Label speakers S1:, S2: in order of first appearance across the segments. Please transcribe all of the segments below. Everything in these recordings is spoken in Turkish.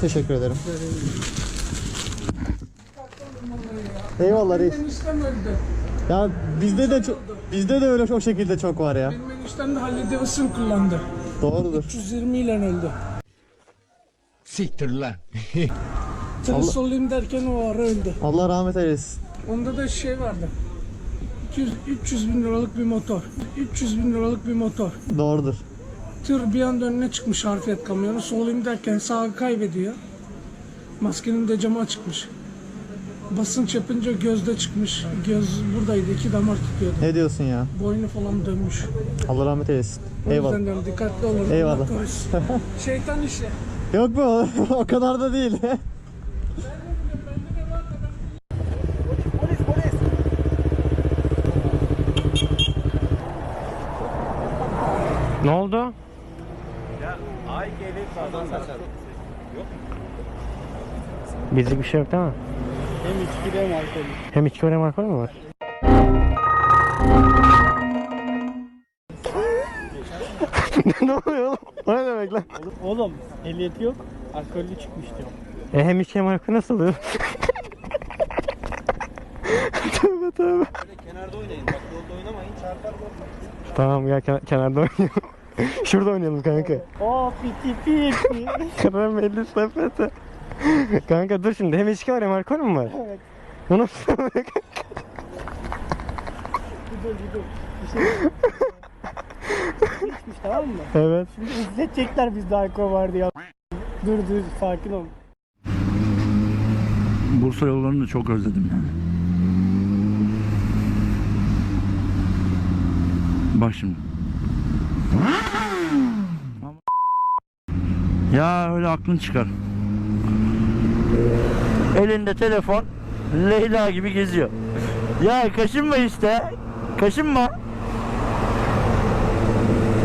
S1: Teşekkür ederim. Eyvallah reis.
S2: Benim eniştem öldü.
S1: Ya bizde de çok, bizde de öyle o şekilde çok var ya.
S2: Benim eniştem de Harley Davidson kullandı.
S1: Doğrudur.
S2: 320 ile öldü.
S3: Siktir lan.
S2: Tırıs olayım derken o ara öldü.
S1: Allah rahmet eylesin.
S2: Onda da şey vardı. 200, 300 bin liralık bir motor. 300 bin liralık bir motor.
S1: Doğrudur.
S2: Tır bir anda önüne çıkmış harfiyat kamyonu. Solayım derken sağı kaybediyor. Maskenin de camı açıkmış. Basınç yapınca gözde çıkmış. Göz buradaydı. iki damar tutuyordu.
S1: Ne diyorsun ya?
S2: Boynu falan dönmüş.
S1: Allah rahmet eylesin.
S2: O
S1: Eyvallah.
S2: yüzden diyorum dikkatli olun.
S1: Eyvallah.
S2: Allah korusun. Şeytan işi.
S1: Yok mu? o kadar da değil.
S4: Ne oldu? Bizlik bir şey yok değil mi? Hem içki hem alkol. Hem içki hem alkol mü var? ne oluyor oğlum? O ne demek lan?
S5: Oğlum ehliyeti yok. Alkollü çıkmış diyor.
S4: E hem içki hem alkol nasıl oluyor? tövbe tövbe.
S6: Kenarda oynayın. Bak yolda oynamayın. Çarpar.
S4: Tamam gel kenar- kenarda oynayalım. Şurada oynayalım kanka.
S5: Oh piti piti.
S4: Karamelli sepete. Kanka dur şimdi hem içki var hem alkol mü var?
S5: Evet.
S4: Bu nasıl oluyor?
S5: Bir dur dur. Bir şey İçmiş tamam mı?
S4: evet.
S5: Şimdi izletecekler bizde alkol var diye. Dur dur sakin ol.
S7: Bursa yollarını da çok özledim yani. Bak şimdi. Ya öyle aklın çıkar. Elinde telefon Leyla gibi geziyor. Ya kaşınma işte. Kaşınma.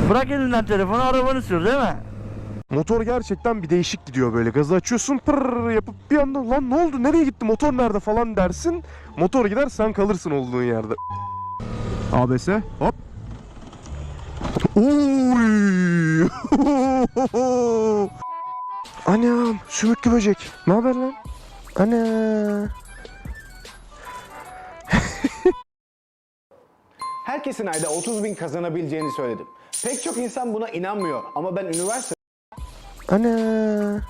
S7: Bırak elinden telefonu arabanı sür değil mi?
S8: Motor gerçekten bir değişik gidiyor böyle. Gazı açıyorsun pırr yapıp bir anda lan ne oldu nereye gitti motor nerede falan dersin. Motor gider sen kalırsın olduğun yerde. ABS hop. Oy! Anam sümüklü böcek. Ne haber lan? Ana.
S9: Herkesin ayda 30 bin kazanabileceğini söyledim. Pek çok insan buna inanmıyor ama ben üniversite
S8: Ana.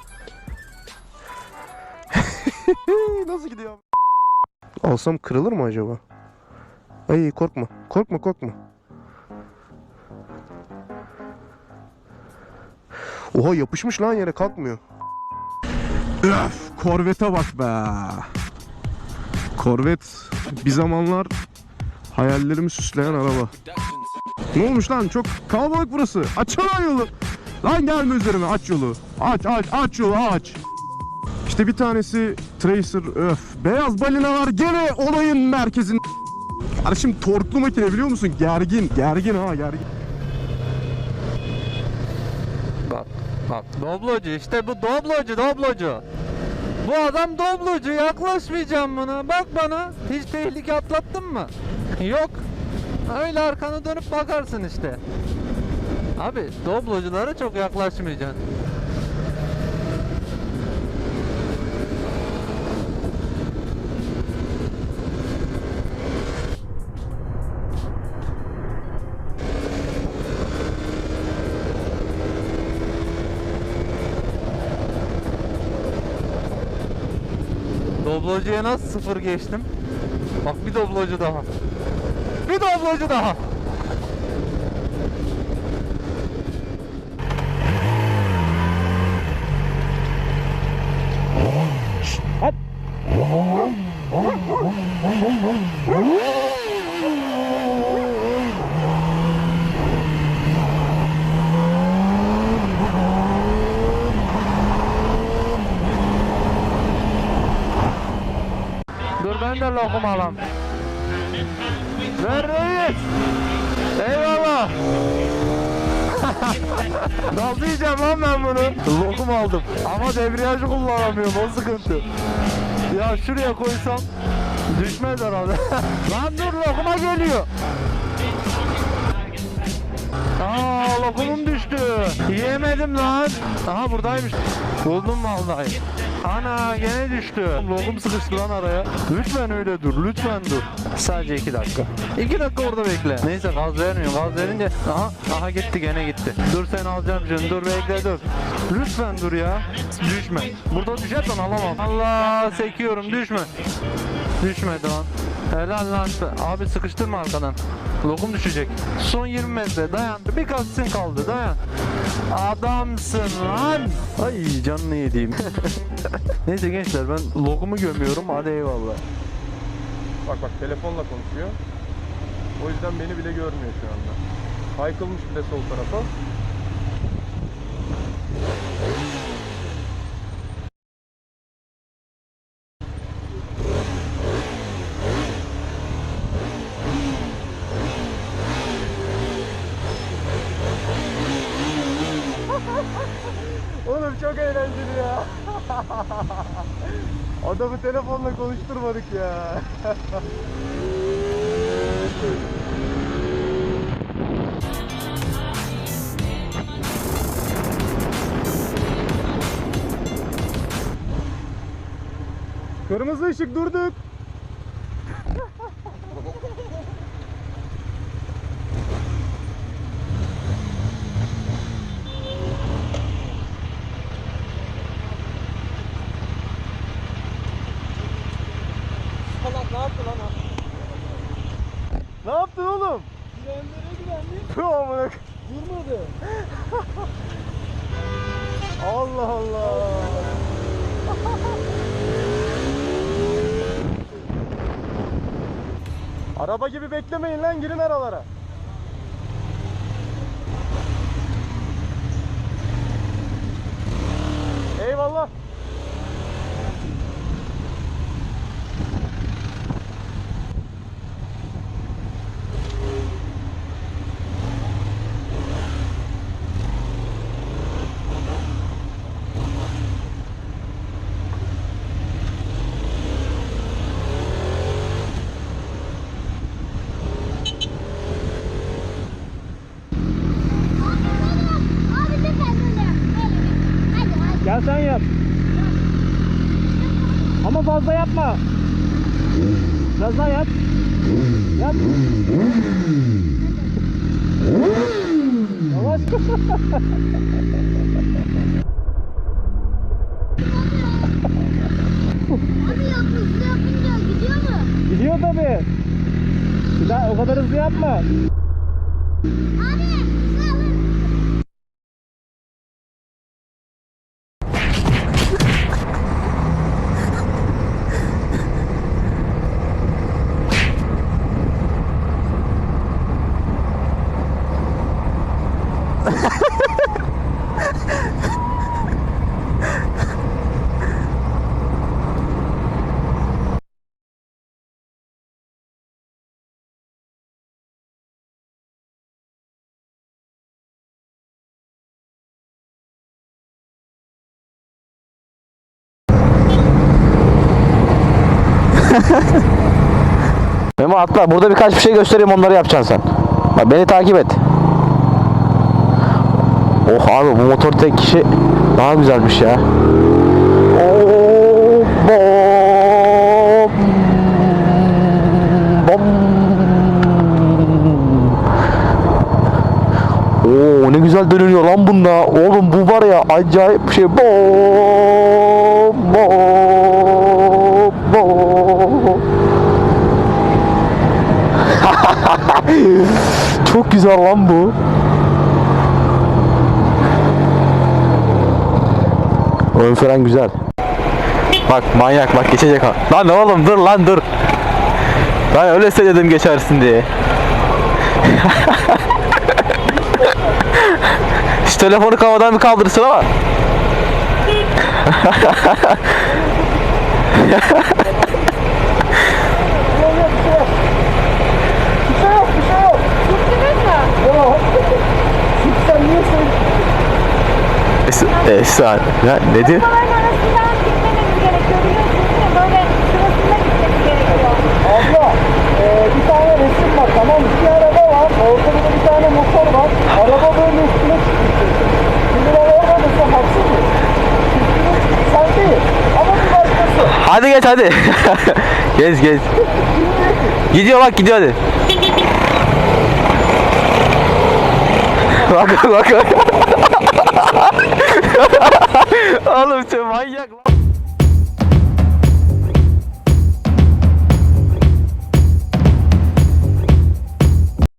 S8: Nasıl gidiyor? Alsam kırılır mı acaba? Ay korkma. Korkma korkma. Oha yapışmış lan yere kalkmıyor. Öf, korvete bak be. Korvet bir zamanlar hayallerimi süsleyen araba. Ne olmuş lan çok kalabalık burası. Açsana yolu. Lan gelme üzerime aç yolu. Aç aç aç yolu aç. İşte bir tanesi Tracer öf. Beyaz balina var gene olayın merkezinde. Kardeşim torklu makine biliyor musun? Gergin. Gergin ha gergin.
S6: Bak. Doblocu işte bu doblocu doblocu. Bu adam doblocu yaklaşmayacağım buna. Bak bana. Hiç tehlike atlattın mı? Yok. Öyle arkanı dönüp bakarsın işte. Abi dobloculara çok yaklaşmayacaksın. Doblocuya nasıl sıfır geçtim? Bak bir doblocu daha. Bir doblocu daha. Alam. Ver reis. Eyvallah. Nasıl yiyeceğim lan ben bunu? Lokum aldım. Ama debriyajı kullanamıyorum o sıkıntı. Ya şuraya koysam düşmez herhalde. lan dur lokuma geliyor. Aa lokumum düştü. Yiyemedim lan. Aha buradaymış. Buldum vallahi. Ana gene düştü. Logum sıkıştı lan araya. Lütfen öyle dur. Lütfen dur. Sadece iki dakika. İki dakika orada bekle. Neyse gaz vermiyor. Gaz verince aha aha gitti gene gitti. Dur sen alacağım şimdi. Dur bekle dur. Lütfen dur ya. Düşme. Burada düşersen alamam. Allah sekiyorum düşme. Düşmedi lan. Helal lan. Abi sıkıştırma arkadan. Lokum düşecek. Son 20 metre dayan. Birkaç sim kaldı dayan. Adamsın lan. Ay canını yediğim. Neyse gençler ben lokumu gömüyorum. Hadi eyvallah.
S8: Bak bak telefonla konuşuyor. O yüzden beni bile görmüyor şu anda. Haykılmış bile sol tarafa. Adamı telefonla konuşturmadık ya. Kırmızı ışık durduk. Ne yaptın oğlum? Güvenlere güvenli. Tüh amına. Durmadı. Allah Allah. Araba gibi beklemeyin lan girin aralara. Eyvallah.
S10: Abi de sen böyle yap. Böyle.
S5: Gel sen yap. Ama fazla yapma. Biraz daha yap. Yap. Yavaş.
S10: Abi yap hızlı yapınca gidiyor mu?
S5: Gidiyor tabii. Daha o kadar hızlı yapma.
S7: Memo atla. Burada birkaç bir şey göstereyim onları yapacaksın sen. Bak beni takip et. Oh abi bu motor tek kişi daha güzelmiş ya. Oh, bom, bom. Oo ne güzel dönüyor lan bunda. Oğlum bu var ya acayip bir şey. Bom, bom, bom. Çok güzel lan bu. Ön fren güzel. Bak manyak bak geçecek ha. Lan oğlum dur lan dur. Ben öyle dedim geçersin diye. Şu telefonu havadan bir kaldırsın ama. Es- Esra ya nedir?
S10: Kafaların arasından gitmeniz gerekiyor biliyorsunuz değil mi? Böyle sırasında gitmeniz gerekiyor.
S5: Abla, e, bir tane resim var tamam mı? Var, ortada da bir tane motor var. Araba böyle üstüne çıkmış. Şimdi ben araba desem haksız mı? Üstüne sen değil ama bir başkası.
S7: Hadi geç hadi. geç geç. Gidiyor bak gidiyor hadi. bak bak bak. Oğlum sen manyak lan.